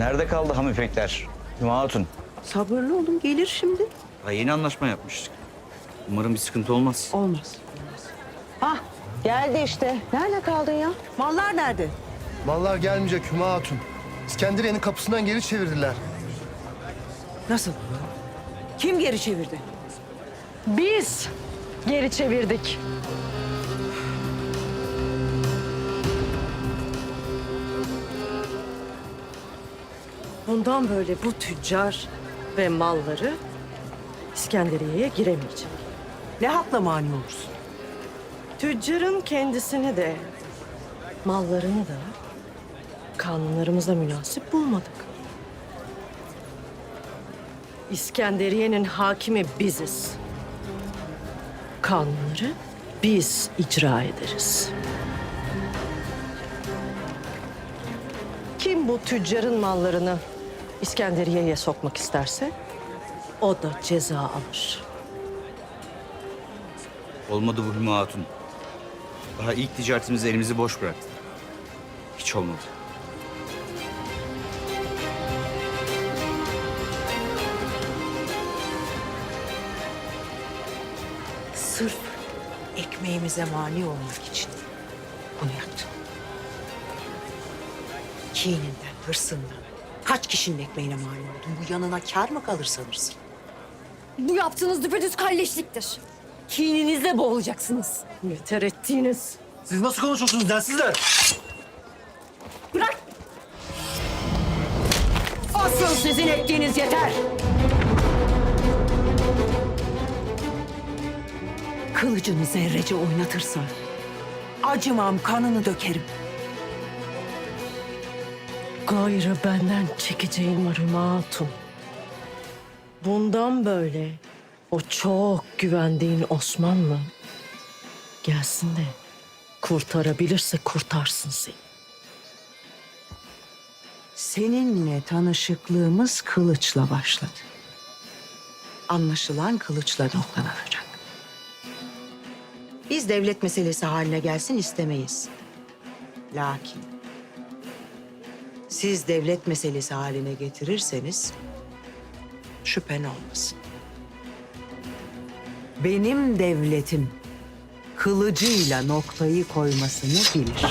Nerede kaldı ham ipekler? Hüma Hatun. Sabırlı olun gelir şimdi. Ha, yeni anlaşma yapmıştık. Umarım bir sıkıntı olmaz. Olmaz. Hah geldi işte. Nerede kaldın ya? Mallar nerede? Mallar gelmeyecek Hüma Hatun. İskenderiye'nin kapısından geri çevirdiler. Nasıl? Kim geri çevirdi? Biz geri çevirdik. Bundan böyle bu tüccar ve malları İskenderiye'ye giremeyecek. Ne hakla mani olursun? Tüccarın kendisini de, mallarını da kanunlarımıza münasip bulmadık. İskenderiye'nin hakimi biziz. Kanunları biz icra ederiz. Kim bu tüccarın mallarını İskenderiye'ye sokmak isterse o da ceza alır. Olmadı bu Hüma Hatun. Daha ilk ticaretimizde elimizi boş bıraktık. Hiç olmadı. Sırf ekmeğimize mani olmak için bunu yaptın. Kininden, hırsından. Kaç kişinin ekmeğine mani oldun? Bu yanına kar mı kalır sanırsın? Bu yaptığınız düpedüz kalleşliktir. Kininizle boğulacaksınız. Yeter ettiğiniz. Siz nasıl konuşuyorsunuz densizler? Bırak! Asıl sizin ettiğiniz yeter. Kılıcını zerrece oynatırsan acımam kanını dökerim. Gayrı benden çekeceğin var Hatun. Bundan böyle o çok güvendiğin Osmanlı gelsin de kurtarabilirse kurtarsın seni. Seninle tanışıklığımız kılıçla başladı. Anlaşılan kılıçla noktalanacak. Biz devlet meselesi haline gelsin istemeyiz. Lakin siz devlet meselesi haline getirirseniz şüphen olmasın. Benim devletim kılıcıyla noktayı koymasını bilir.